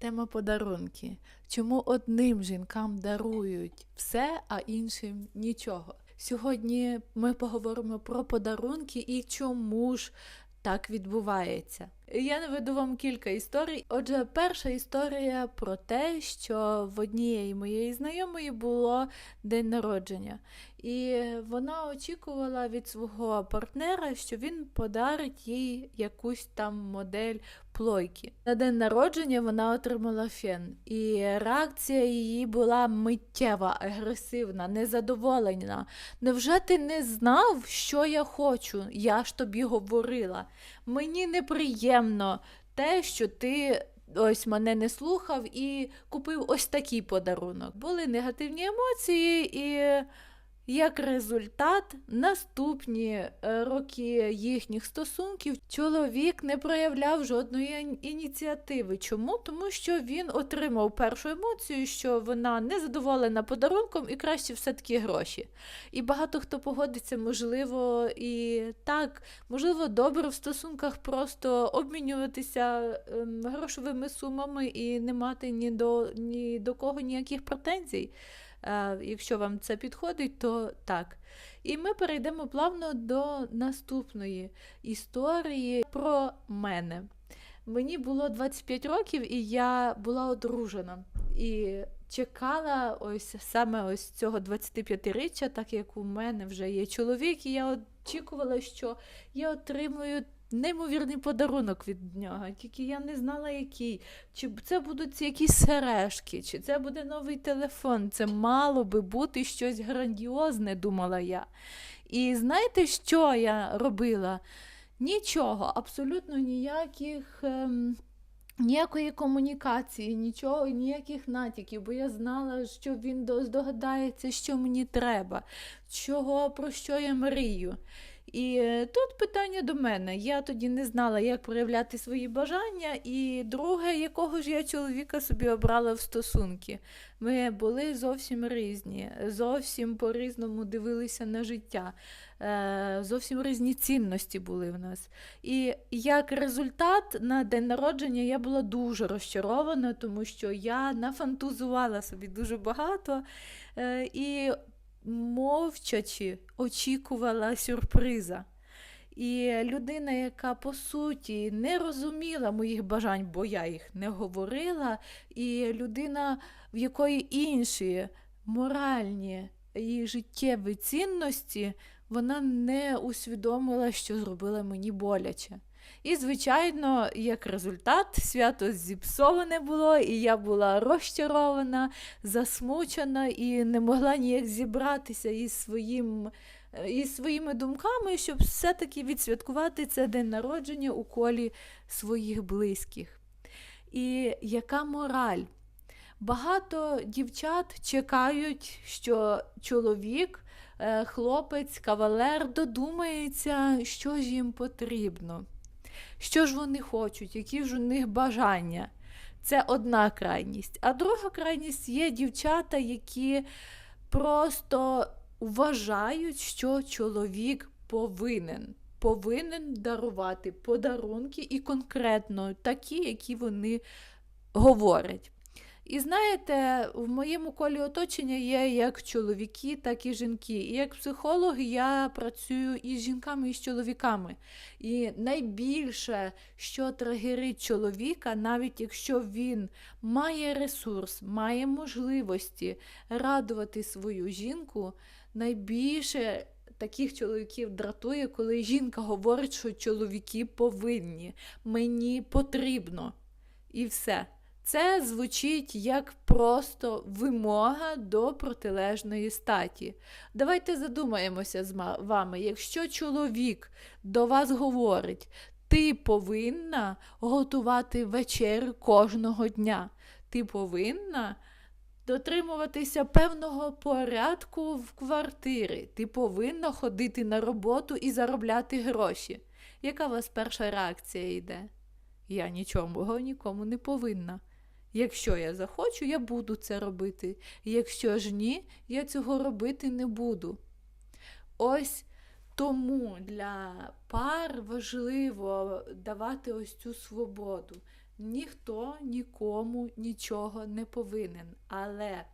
Тема подарунки. Чому одним жінкам дарують все, а іншим нічого? Сьогодні ми поговоримо про подарунки і чому ж так відбувається. Я наведу вам кілька історій. Отже, перша історія про те, що в однієї моєї знайомої було день народження, і вона очікувала від свого партнера, що він подарить їй якусь там модель плойки. На день народження вона отримала фен, і реакція її була миттєва, агресивна, незадоволена. Невже ти не знав, що я хочу? Я ж тобі говорила. Мені неприємно те, що ти. Ось мене не слухав і купив ось такий подарунок. Були негативні емоції, і як результат, наступні е, роки їхніх стосунків чоловік не проявляв жодної ініціативи. Чому? Тому що він отримав першу емоцію, що вона не задоволена подарунком і краще все-таки гроші. І багато хто погодиться, можливо, і так, можливо, добре в стосунках просто обмінюватися ем, грошовими сумами і не мати ні до, ні до кого ніяких претензій. Е, якщо вам це підходить, то так. І ми перейдемо плавно до наступної історії про мене. Мені було 25 років, і я була одружена. І чекала ось саме ось цього 25-річчя, так як у мене вже є чоловік, і я очікувала, що я отримую неймовірний подарунок від нього, тільки я не знала, який. Чи це будуть якісь сережки, чи це буде новий телефон. Це мало би бути щось грандіозне, думала я. І знаєте, що я робила? Нічого, абсолютно ніяких. Ем... Ніякої комунікації, нічого, ніяких натяків, бо я знала, що він здогадається, що мені треба, чого, про що я мрію. І е, тут питання до мене. Я тоді не знала, як проявляти свої бажання, і друге, якого ж я чоловіка собі обрала в стосунки. Ми були зовсім різні, зовсім по-різному дивилися на життя, е, зовсім різні цінності були в нас. І як результат на день народження я була дуже розчарована, тому що я нафантузувала собі дуже багато. Е, і мовчачи очікувала сюрприза. І людина, яка по суті не розуміла моїх бажань, бо я їх не говорила, і людина, в якої інші моральні і життєві цінності, вона не усвідомила, що зробила мені боляче. І, звичайно, як результат, свято зіпсоване було, і я була розчарована, засмучена і не могла ніяк зібратися із своїм. Е, із своїми думками, щоб все-таки відсвяткувати це день народження у колі своїх близьких. І яка мораль? Багато дівчат чекають, що чоловік, хлопець, кавалер додумається, що ж їм потрібно що ж вони хочуть, які ж у них бажання. Це одна крайність. А друга крайність є дівчата, які просто вважають, що чоловік повинен. Повинен дарувати подарунки і конкретно такі, які вони говорять. І знаєте, в моєму колі оточення є як чоловіки, так і жінки. І як психолог я працюю і з жінками, і з чоловіками. І найбільше, що тригерить чоловіка, навіть якщо він має ресурс, має можливості радувати свою жінку, найбільше. Таких чоловіків дратує, коли жінка говорить, що чоловіки повинні, мені потрібно. І все. Це звучить як просто вимога до протилежної статі. Давайте задумаємося з вами, якщо чоловік до вас говорить, ти повинна готувати вечерю кожного дня, ти повинна дотримуватися певного порядку в квартирі, ти повинна ходити на роботу і заробляти гроші. Яка у вас перша реакція йде? Я нічого нікому не повинна. Якщо я захочу, я буду це робити. Якщо ж ні, я цього робити не буду. Ось тому для пар важливо давати ось цю свободу, ніхто нікому нічого не повинен. Але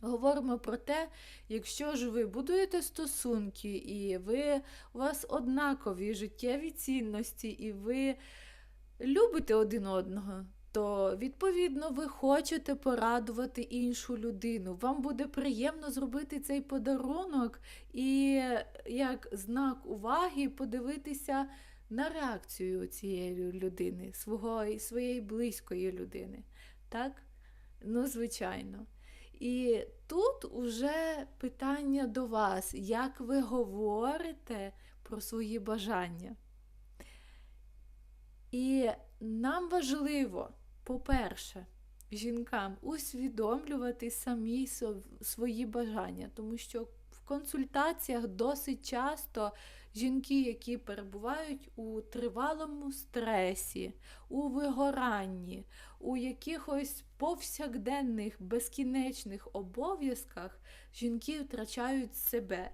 говоримо про те, якщо ж ви будуєте стосунки, і ви у вас однакові життєві цінності, і ви любите один одного, то відповідно ви хочете порадувати іншу людину. Вам буде приємно зробити цей подарунок і як знак уваги подивитися на реакцію цієї людини, свого, своєї близької людини. Так? Ну, звичайно. І тут уже питання до вас, як ви говорите про свої бажання. І нам важливо, по-перше, жінкам усвідомлювати самі свої бажання, тому що в консультаціях досить часто жінки, які перебувають у тривалому стресі, у вигоранні, у якихось повсякденних безкінечних обов'язках, жінки втрачають себе.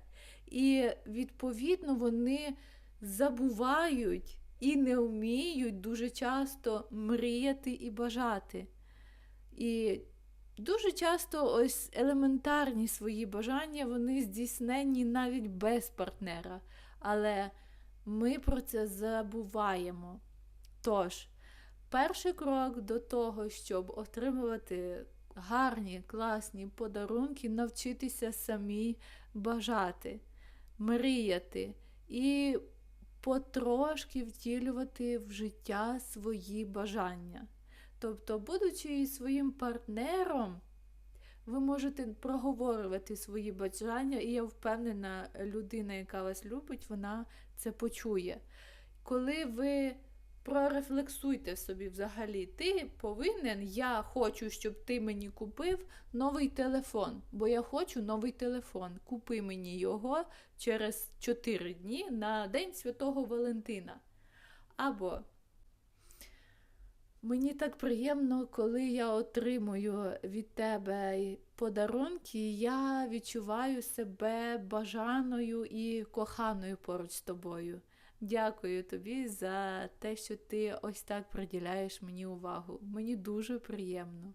І, відповідно, вони забувають і не вміють дуже часто мріяти і бажати. І дуже часто ось елементарні свої бажання, вони здійснені навіть без партнера. Але ми про це забуваємо. Тож, перший крок до того, щоб отримувати гарні, класні подарунки, навчитися самі бажати, мріяти і потрошки втілювати в життя свої бажання. Тобто, будучи своїм партнером, ви можете проговорювати свої бажання, і я впевнена, людина, яка вас любить, вона це почує. Коли ви прорефлексуйте собі взагалі, ти повинен, я хочу, щоб ти мені купив новий телефон, бо я хочу новий телефон. Купи мені його через 4 дні на День Святого Валентина. Або Мені так приємно, коли я отримую від тебе подарунки, я відчуваю себе бажаною і коханою поруч з тобою. Дякую тобі за те, що ти ось так приділяєш мені увагу. Мені дуже приємно.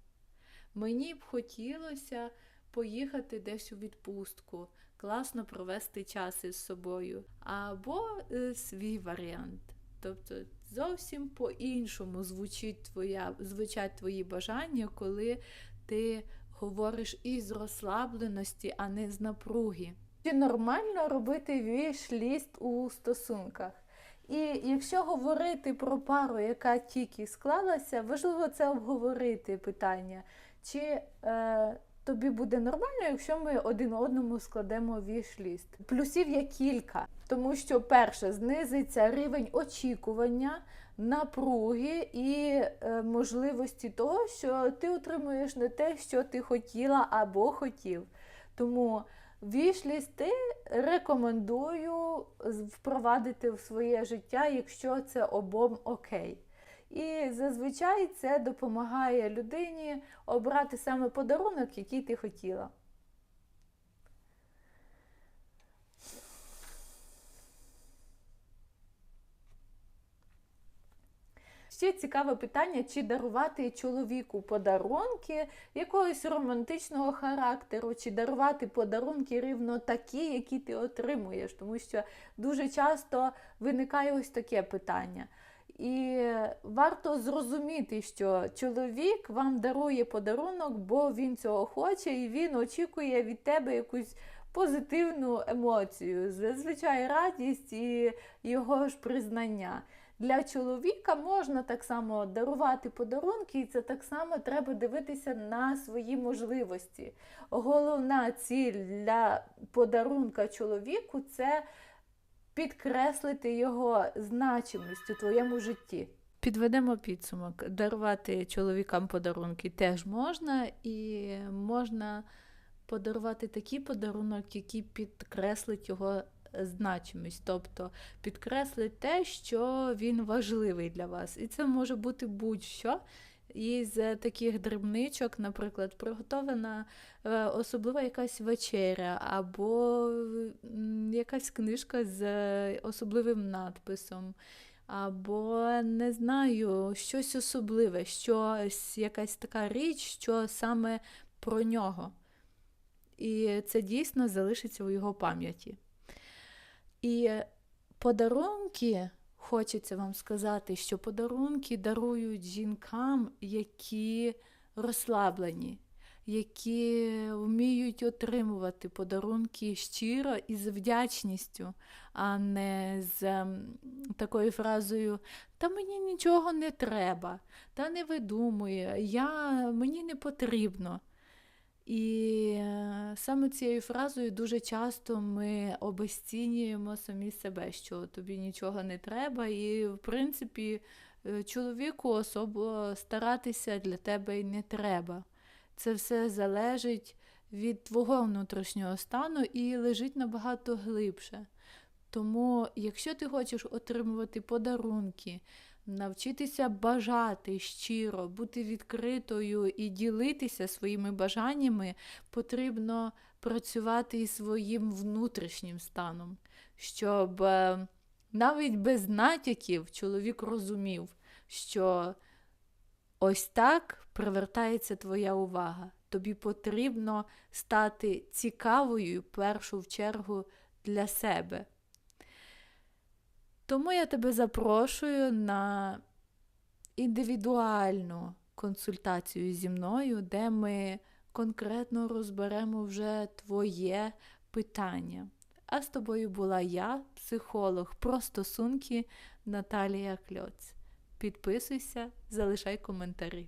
Мені б хотілося поїхати десь у відпустку, класно провести час із собою, або е, свій варіант. Тобто зовсім по-іншому звучить твоя, звучать твої бажання, коли ти говориш із розслабленості, а не з напруги. Чи нормально робити віш-ліст у стосунках? І якщо говорити про пару, яка тільки склалася, важливо це обговорити питання. Чи е, тобі буде нормально, якщо ми один одному складемо віш-ліст? Плюсів є кілька, тому що, перше, знизиться рівень очікування, напруги і е, можливості того, що ти отримуєш не те, що ти хотіла або хотів. Тому Вішлісти рекомендую впровадити в своє життя, якщо це обом окей. І зазвичай це допомагає людині обрати саме подарунок, який ти хотіла. Ще цікаве питання, чи дарувати чоловіку подарунки якогось романтичного характеру, чи дарувати подарунки рівно такі, які ти отримуєш. Тому що дуже часто виникає ось таке питання. І варто зрозуміти, що чоловік вам дарує подарунок, бо він цього хоче, і він очікує від тебе якусь позитивну емоцію, зазвичай радість і його ж признання. Для чоловіка можна так само дарувати подарунки, і це так само треба дивитися на свої можливості. Головна ціль для подарунка чоловіку це підкреслити його значимість у твоєму житті. Підведемо підсумок. Дарувати чоловікам подарунки теж можна, і можна подарувати такий подарунок, який підкреслить його значимість, тобто підкреслить те, що він важливий для вас. І це може бути будь-що. Із таких дрібничок, наприклад, приготована е, особлива якась вечеря, або якась книжка з особливим надписом, або не знаю, щось особливе, щось, якась така річ, що саме про нього. І це дійсно залишиться у його пам'яті. І подарунки, хочеться вам сказати, що подарунки дарують жінкам, які розслаблені, які вміють отримувати подарунки щиро і з вдячністю, а не з такою фразою Та мені нічого не треба, та не видумує, я, мені не потрібно. І е, саме цією фразою дуже часто ми обесцінюємо самі себе, що тобі нічого не треба, і, в принципі, е, чоловіку особо старатися для тебе й не треба. Це все залежить від твого внутрішнього стану і лежить набагато глибше. Тому, якщо ти хочеш отримувати подарунки, навчитися бажати щиро, бути відкритою і ділитися своїми бажаннями, потрібно працювати із своїм внутрішнім станом, щоб е, навіть без натяків чоловік розумів, що ось так привертається твоя увага. Тобі потрібно стати цікавою першу в чергу для себе. Тому я тебе запрошую на індивідуальну консультацію зі мною, де ми конкретно розберемо вже твоє питання. А з тобою була я, психолог про стосунки Наталія Кльоц. Підписуйся, залишай коментарі.